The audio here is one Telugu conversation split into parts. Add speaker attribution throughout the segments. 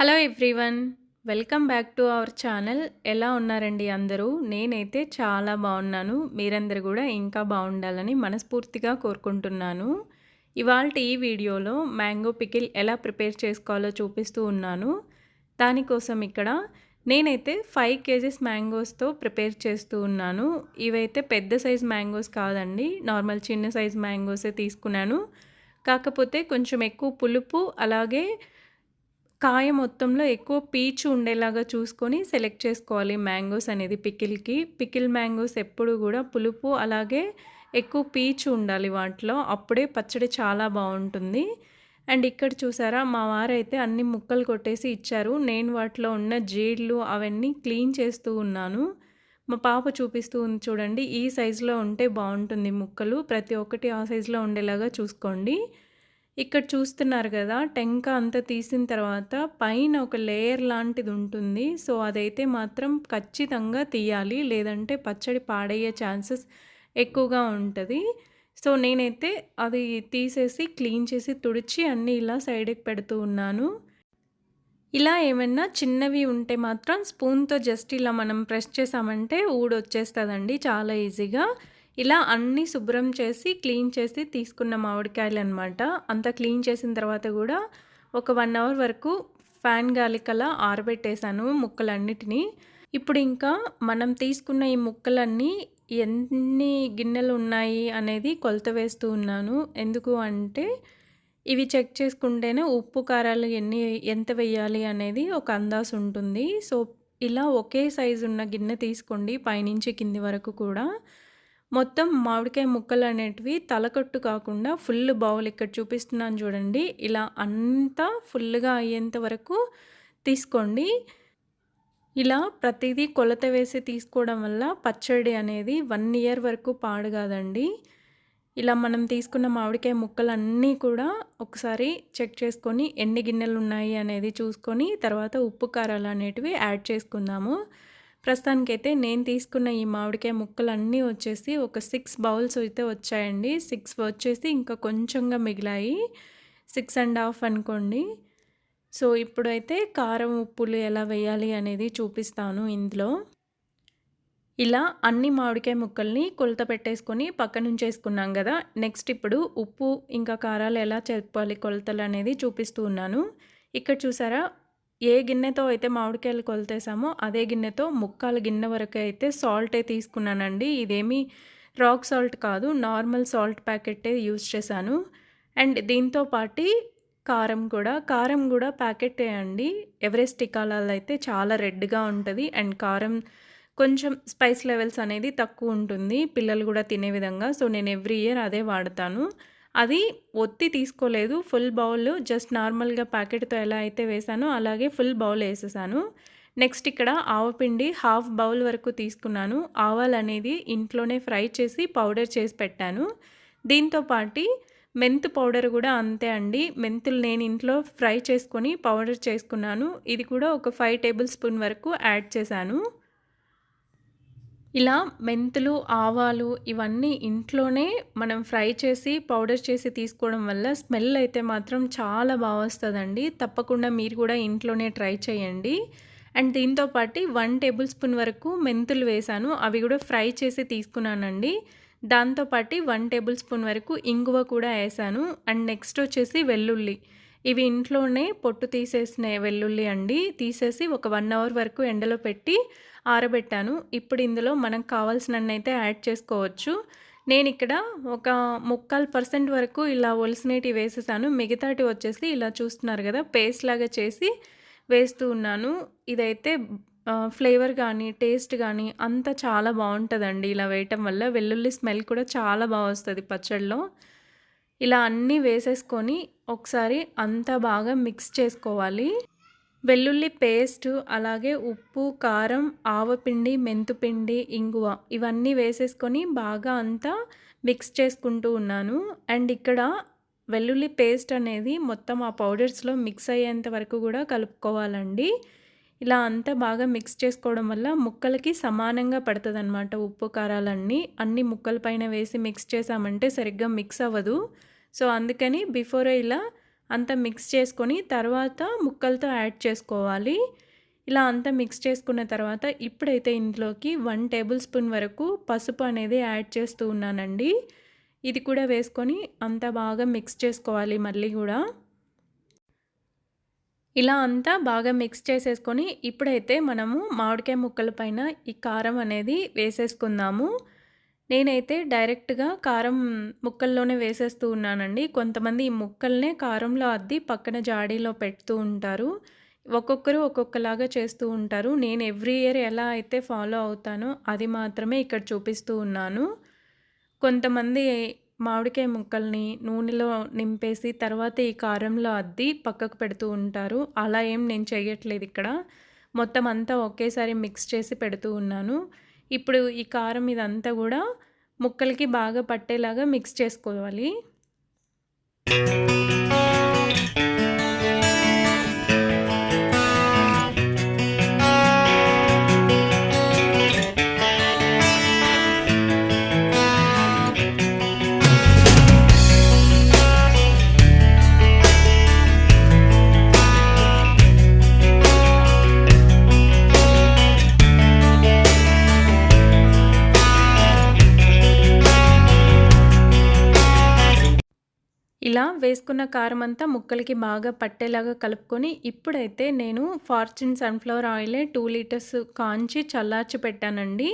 Speaker 1: Hello everyone welcome back to our channel ఎలా ఉన్నారండి అందరూ? నేనైతే చాలా బాగున్నాను. మీరందరూ కూడా ఇంకా బాగుండాలని మనస్ఫూర్తిగా కోరుకుంటున్నాను. ఇవాళ ఈ వీడియోలో మ్యాంగో పికిల్ ఎలా ప్రిపేర్ చేసుకోవాలో చూపిస్తూ ఉన్నాను. దానికోసం ఇక్కడ నేనైతే ఫైవ్ కేజీస్ మ్యాంగోస్తో ప్రిపేర్ చేస్తూ ఉన్నాను. ఇవైతే పెద్ద సైజ్ మ్యాంగోస్ కాదండి. నార్మల్ చిన్న సైజ్ మ్యాంగోసే తీసుకున్నాను. కాకపోతే కొంచెం ఎక్కువ పులుపు అలాగే కాయ మొత్తంలో ఎక్కువ పీచు ఉండేలాగా చూసుకొని సెలెక్ట్ చేసుకోవాలి మ్యాంగోస్ అనేది పికిల్కి. పికిల్ మ్యాంగోస్ ఎప్పుడు కూడా పులుపు అలాగే ఎక్కువ పీచు ఉండాలి వాటిలో. అప్పుడే పచ్చడి చాలా బాగుంటుంది. అండ్ ఇక్కడ చూసారా మా వారైతే అన్ని ముక్కలు కొట్టేసి ఇచ్చారు. నేను వాటిలో ఉన్న జీడ్లు అవన్నీ క్లీన్ చేస్తూ ఉన్నాను. మా పాప చూపిస్తూ ఉంది చూడండి ఈ సైజులో ఉంటే బాగుంటుంది ముక్కలు. ప్రతి ఒక్కటి ఆ సైజులో ఉండేలాగా చూసుకోండి. ఇక్కడ చూస్తున్నారు కదా టెంక అంతా తీసిన తర్వాత పైన ఒక లేయర్ లాంటిది ఉంటుంది. సో అదైతే మాత్రం ఖచ్చితంగా తీయాలి. లేదంటే పచ్చడి పాడయ్యే ఛాన్సెస్ ఎక్కువగా ఉంటుంది. సో నేనైతే అది తీసేసి క్లీన్ చేసి తుడిచి అన్నీ ఇలా సైడ్కి పెడుతూ ఉన్నాను. ఇలా ఏమైనా చిన్నవి ఉంటే మాత్రం స్పూన్తో జస్ట్ ఇలా మనం ప్రెస్ చేసామంటే ఊడొచ్చేస్తుందండి చాలా ఈజీగా. ఇలా అన్నీ శుభ్రం చేసి క్లీన్ చేసి తీసుకున్న మామిడికాయలు అనమాట అంతా క్లీన్ చేసిన తర్వాత కూడా ఒక వన్ అవర్ వరకు ఫ్యాన్ గాలికలా ఆరబెట్టేశాను ముక్కలన్నిటినీ. ఇప్పుడు ఇంకా మనం తీసుకున్న ఈ ముక్కలన్నీ ఎన్ని గిన్నెలు ఉన్నాయి అనేది కొలత వేస్తూ ఉన్నాను. ఎందుకు అంటే ఇవి చెక్ చేసుకుంటేనే ఉప్పు కారాలు ఎన్ని ఎంత వేయాలి అనేది ఒక అందాసు ఉంటుంది. సో ఇలా ఒకే సైజు ఉన్న గిన్నె తీసుకోండి పైనుంచి కింది వరకు కూడా. మొత్తం మామిడికాయ ముక్కలు అనేటివి తలకట్టు కాకుండా ఫుల్ బౌల్ ఇక్కడ చూపిస్తున్నాను చూడండి. ఇలా అంతా ఫుల్గా అయ్యేంత వరకు తీసుకోండి. ఇలా ప్రతిదీ కొలత వేసి తీసుకోవడం వల్ల పచ్చడి అనేది వన్ ఇయర్ వరకు పాడు కాదండి. ఇలా మనం తీసుకున్న మామిడికాయ ముక్కలన్నీ కూడా ఒకసారి చెక్ చేసుకొని ఎన్ని గిన్నెలు ఉన్నాయి అనేది చూసుకొని తర్వాత ఉప్పు కారాలు అనేటివి యాడ్ చేసుకుందాము. ప్రస్తుతానికైతే నేను తీసుకున్న ఈ మామిడికాయ ముక్కలన్నీ వచ్చేసి ఒక సిక్స్ బౌల్స్ అయితే వచ్చాయండి. సిక్స్ వచ్చేసి ఇంకా కొంచెంగా మిగిలాయి. సిక్స్ అండ్ హాఫ్ అనుకోండి. సో ఇప్పుడైతే కారం ఉప్పులు ఎలా వేయాలి అనేది చూపిస్తాను ఇందులో. ఇలా అన్ని మామిడికాయ ముక్కల్ని కొలత పెట్టేసుకొని పక్క నుంచి వేసుకున్నాం కదా. నెక్స్ట్ ఇప్పుడు ఉప్పు ఇంకా కారాలు ఎలా చెప్పాలి కొలతలు అనేది చూపిస్తూ ఉన్నాను. ఇక్కడ చూసారా? ఏ గిన్నెతో అయితే మామిడికాయలు కొలతేసామో అదే గిన్నెతో ముక్కాల గిన్నె వరకు అయితే సాల్టే తీసుకున్నానండి. ఇదేమి రాక్ సాల్ట్ కాదు నార్మల్ సాల్ట్ ప్యాకెట్టే యూజ్ చేశాను. అండ్ దీంతో పాటు కారం కూడా కారం కూడా ప్యాకెట్ అండి. ఎవరెస్ట్ టికాలాలు అయితే చాలా రెడ్గా ఉంటుంది. అండ్ కారం కొంచెం స్పైస్ లెవెల్స్ అనేది తక్కువ ఉంటుంది. పిల్లలు కూడా తినే విధంగా సో నేను ఎవ్రీ ఇయర్ అదే వాడతాను. అది ఒత్తి తీసుకోలేదు ఫుల్ బౌల్ జస్ట్ నార్మల్గా ప్యాకెట్తో ఎలా అయితే వేసానో అలాగే ఫుల్ బౌల్ వేసేసాను. నెక్స్ట్ ఇక్కడ ఆవపిండి హాఫ్ బౌల్ వరకు తీసుకున్నాను. ఆవాలు అనేది ఇంట్లోనే ఫ్రై చేసి పౌడర్ చేసి పెట్టాను. దీంతో పాటు మెంతు పౌడర్ కూడా అంతే అండి. మెంతులు నేను ఇంట్లో ఫ్రై చేసుకొని పౌడర్ చేసుకున్నాను. ఇది కూడా ఒక ఫైవ్ టేబుల్ స్పూన్ వరకు యాడ్ చేశాను. ఇలా మెంతులు ఆవాలు ఇవన్నీ ఇంట్లోనే మనం ఫ్రై చేసి పౌడర్ చేసి తీసుకోవడం వల్ల స్మెల్ అయితే మాత్రం చాలా బాగా వస్తుందండి. తప్పకుండా మీరు కూడా ఇంట్లోనే ట్రై చేయండి. అండ్ దీంతో పాటు వన్ టేబుల్ స్పూన్ వరకు మెంతులు వేశాను అవి కూడా ఫ్రై చేసి తీసుకున్నానండి. దాంతోపాటు వన్ టేబుల్ స్పూన్ వరకు ఇంగువ కూడా వేసాను. అండ్ నెక్స్ట్ వచ్చేసి వెల్లుల్లి. ఇవి ఇంట్లోనే పొట్టు తీసేసిన వెల్లుల్లి అండి. తీసేసి ఒక వన్ అవర్ వరకు ఎండలో పెట్టి ఆరబెట్టాను. ఇప్పుడు ఇందులో మనకు కావాల్సినన్నైతే యాడ్ చేసుకోవచ్చు. నేను ఇక్కడ ఒక ముక్కాల్ పర్సెంట్ వరకు ఇలా ఒలిసినవి వేసేసాను. మిగతాటి వచ్చేసి ఇలా చూస్తున్నారు కదా పేస్ట్ లాగా చేసి వేస్తూ ఉన్నాను. ఇదైతే ఫ్లేవర్ కానీ టేస్ట్ కానీ అంతా చాలా బాగుంటుందండి ఇలా వేయటం వల్ల. వెల్లుల్లి స్మెల్ కూడా చాలా బాగా వస్తుంది పచ్చడిలో ఇలా అన్నీ వేసేసుకొని ఒకసారి అంతా బాగా మిక్స్ చేసుకోవాలి. వెల్లుల్లి పేస్ట్ అలాగే ఉప్పు కారం ఆవపిండి మెంతుపిండి ఇంగువ ఇవన్నీ వేసేసుకొని బాగా అంతా మిక్స్ చేసుకుంటూ ఉన్నాను. అండ్ ఇక్కడ వెల్లుల్లి పేస్ట్ అనేది మొత్తం ఆ పౌడర్స్లో మిక్స్ అయ్యేంత వరకు కూడా కలుపుకోవాలండి. ఇలా అంతా బాగా మిక్స్ చేసుకోవడం వల్ల ముక్కలకి సమానంగా పడుతుంది అనమాట ఉప్పు కారాలన్నీ. అన్ని ముక్కల పైన వేసి మిక్స్ చేసామంటే సరిగ్గా మిక్స్ అవ్వదు. సో అందుకని బిఫోరే ఇలా అంతా మిక్స్ చేసుకొని తర్వాత ముక్కలతో యాడ్ చేసుకోవాలి. ఇలా అంతా మిక్స్ చేసుకున్న తర్వాత ఇప్పుడైతే ఇందులోకి వన్ టేబుల్ స్పూన్ వరకు పసుపు అనేది యాడ్ చేస్తూ ఉన్నానండి. ఇది కూడా వేసుకొని అంతా బాగా మిక్స్ చేసుకోవాలి మళ్ళీ కూడా. ఇలా అంతా బాగా మిక్స్ చేసేసుకొని ఇప్పుడైతే మనము మామిడికాయ ముక్కల పైన ఈ కారం అనేది వేసేసుకుందాము. నేనైతే డైరెక్ట్గా కారం ముక్కల్లోనే వేసేస్తూ ఉన్నానండి. కొంతమంది ఈ ముక్కల్నే కారంలో అద్ది పక్కన జాడీలో పెడుతూ ఉంటారు. ఒక్కొక్కరు ఒక్కొక్కలాగా చేస్తూ ఉంటారు. నేను ఎవ్రీ ఇయర్ ఎలా అయితే ఫాలో అవుతానో అది మాత్రమే ఇక్కడ చూపిస్తూ ఉన్నాను. కొంతమంది మామిడికాయ ముక్కల్ని నూనెలో నింపేసి తర్వాత ఈ కారంలో అద్ది పక్కకు పెడుతూ ఉంటారు. అలా ఏం నేను చేయట్లేదు ఇక్కడ. మొత్తం అంతా ఒకేసారి మిక్స్ చేసి పెడుతూ ఉన్నాను. ఇప్పుడు ఈ కారం ఇదంతా కూడా ముక్కలకి బాగా పట్టేలాగా మిక్స్ చేసుకోవాలి. వేసుకున్న కారం అంతా ముక్కలకి బాగా పట్టేలాగా కలుపుకొని ఇప్పుడైతే నేను ఫార్చ్యూన్ సన్ఫ్లవర్ ఆయిలే టూ లీటర్స్ కాంచి చల్లార్చి పెట్టానండి.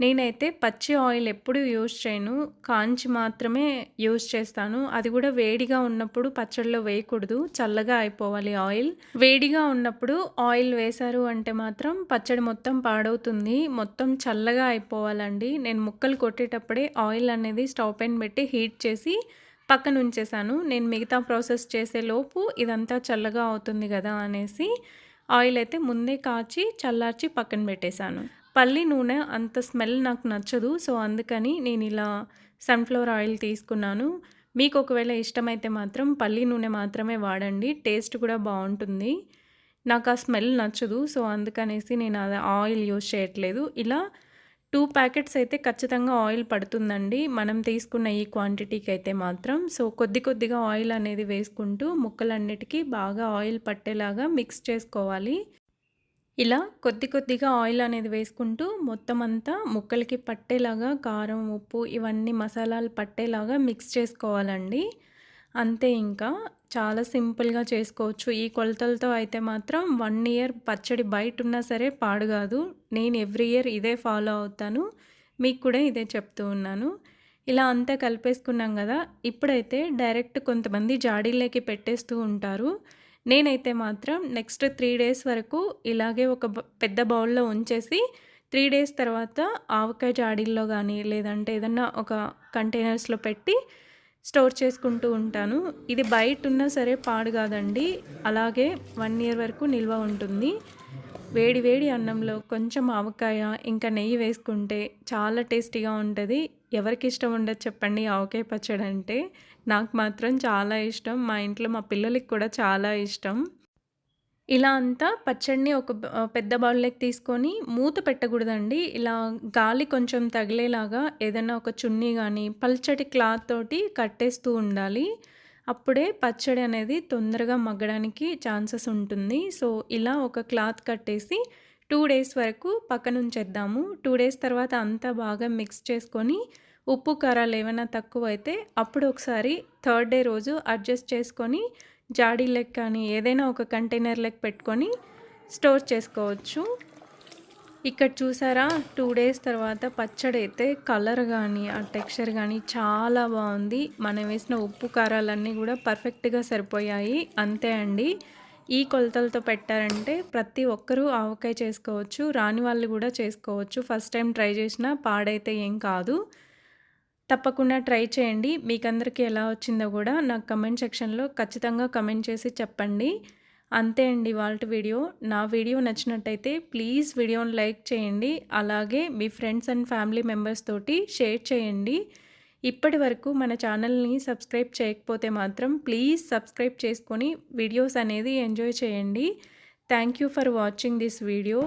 Speaker 1: నేనైతే పచ్చి ఆయిల్ ఎప్పుడు యూజ్ చేయను. కాంచి మాత్రమే యూజ్ చేస్తాను. అది కూడా వేడిగా ఉన్నప్పుడు పచ్చడిలో వేయకూడదు. చల్లగా అయిపోవాలి ఆయిల్. వేడిగా ఉన్నప్పుడు ఆయిల్ వేశారు అంటే మాత్రం పచ్చడి మొత్తం పాడవుతుంది. మొత్తం చల్లగా అయిపోవాలండి. నేను ముక్కలు కొట్టేటప్పుడే ఆయిల్ అనేది స్టవ్ పైన పెట్టి హీట్ చేసి పక్కన ఉంచేసాను నేను మిగతా ప్రాసెస్ చేసే లోపు ఇదంతా చల్లగా అవుతుంది కదా అనేసి ఆయిల్ అయితే ముందే కాచి చల్లార్చి పక్కన పెట్టేశాను. పల్లి నూనె అంత స్మెల్ నాకు నచ్చదు సో అందుకని నేను ఇలా సన్ఫ్లవర్ ఆయిల్ తీసుకున్నాను. మీకు ఒకవేళ ఇష్టమైతే మాత్రం పల్లి నూనె మాత్రమే వాడండి టేస్ట్ కూడా బాగుంటుంది. నాకు ఆ స్మెల్ నచ్చదు సో అందుకనేసి నేను అది ఆయిల్ యూజ్ చేయట్లేదు. ఇలా టూ ప్యాకెట్స్ అయితే ఖచ్చితంగా ఆయిల్ పడుతుందండి. మనం తీసుకున్న ఈ క్వాంటిటీకి అయితే మాత్రం. సో కొద్ది కొద్దిగా ఆయిల్ అనేది వేసుకుంటూ ముక్కలన్నిటికీ బాగా ఆయిల్ పట్టేలాగా మిక్స్ చేసుకోవాలి. ఇలా కొద్ది కొద్దిగా ఆయిల్ అనేది వేసుకుంటూ మొత్తం అంతా ముక్కలకి పట్టేలాగా కారం ఉప్పు ఇవన్నీ మసాలాలు పట్టేలాగా మిక్స్ చేసుకోవాలండి. అంతే ఇంకా. చాలా సింపుల్గా చేసుకోవచ్చు. ఈ కొలతలతో అయితే మాత్రం వన్ ఇయర్ పచ్చడి బయట ఉన్నా సరే పాడు కాదు. నేను ఎవ్రీ ఇయర్ ఇదే ఫాలో అవుతాను. మీకు కూడా ఇదే చెప్తూ ఉన్నాను. ఇలా అంతా కలిపేసుకున్నాం కదా ఇప్పుడైతే డైరెక్ట్ కొంతమంది జాడీలోకి పెట్టేస్తూ ఉంటారు. నేనైతే మాత్రం నెక్స్ట్ త్రీ డేస్ వరకు ఇలాగే ఒక పెద్ద బౌల్లో ఉంచేసి త్రీ డేస్ తర్వాత ఆవకాయ జాడీల్లో కానీ లేదంటే ఏదన్నా ఒక కంటైనర్స్లో పెట్టి స్టోర్ చేసుకుంటూ ఉంటాను. ఇది బయట ఉన్నా సరే పాడు కాదండి. అలాగే వన్ ఇయర్ వరకు నిల్వ ఉంటుంది. వేడి వేడి అన్నంలో కొంచెం ఆవకాయ ఇంకా నెయ్యి వేసుకుంటే చాలా టేస్టీగా ఉంటుంది. ఎవరికి ఇష్టం ఉండదు చెప్పండి. ఆవకాయ పచ్చడి అంటే నాకు మాత్రం చాలా ఇష్టం. మా ఇంట్లో మా పిల్లలకి కూడా చాలా ఇష్టం. ఇలా అంతా పచ్చడిని ఒక పెద్ద బౌల్లోకి తీసుకొని మూత పెట్టకూడదండి. ఇలా గాలి కొంచెం తగిలేలాగా ఏదైనా ఒక చున్నీ కానీ పల్చటి క్లాత్ తోటి కట్టేస్తూ ఉండాలి. అప్పుడే పచ్చడి అనేది తొందరగా మగ్గడానికి ఛాన్సెస్ ఉంటుంది. సో ఇలా ఒక క్లాత్ కట్టేసి టూ డేస్ వరకు పక్కన ఉంచేద్దాము టూ డేస్ తర్వాత అంతా బాగా మిక్స్ చేసుకొని ఉప్పు కారాలు ఏమైనా తక్కువ అయితే అప్పుడు ఒకసారి థర్డ్ డే రోజు అడ్జస్ట్ చేసుకొని జాడీ లెగ్ కానీ ఏదైనా ఒక కంటైనర్ లెగ్ పెట్టుకొని స్టోర్ చేసుకోవచ్చు. ఇక్కడ చూసారా? టూ డేస్ తర్వాత పచ్చడి అయితే కలర్ కానీ ఆ టెక్స్చర్ కానీ చాలా బాగుంది. మనం వేసిన ఉప్పు కారాలన్నీ కూడా పర్ఫెక్ట్గా సరిపోయాయి. అంతే అండి. ఈ కొలతలతో పెట్టారంటే ప్రతి ఒక్కరూ ఆవకాయ చేసుకోవచ్చు రాని వాళ్ళు కూడా చేసుకోవచ్చు. ఫస్ట్ టైం ట్రై చేసినా పాడైతే ఏం కాదు. తప్పకుండా ట్రై చేయండి. మీకు అందరికీ ఎలా వచ్చిందో కూడా నాకు కమెంట్ సెక్షన్లో ఖచ్చితంగా కమెంట్ చేసి చెప్పండి. అంతే అండి వాళ్ళ వీడియో. నా వీడియో నచ్చినట్టయితే ప్లీజ్ వీడియోని లైక్ చేయండి. అలాగే మీ ఫ్రెండ్స్ అండ్ ఫ్యామిలీ మెంబర్స్ తోటి షేర్ చేయండి. ఇప్పటి వరకు మన ఛానల్ని సబ్స్క్రైబ్ చేయకపోతే మాత్రం ప్లీజ్ సబ్స్క్రైబ్ చేసుకొని వీడియోస్ అనేది ఎంజాయ్ చేయండి. Thank you for watching this video.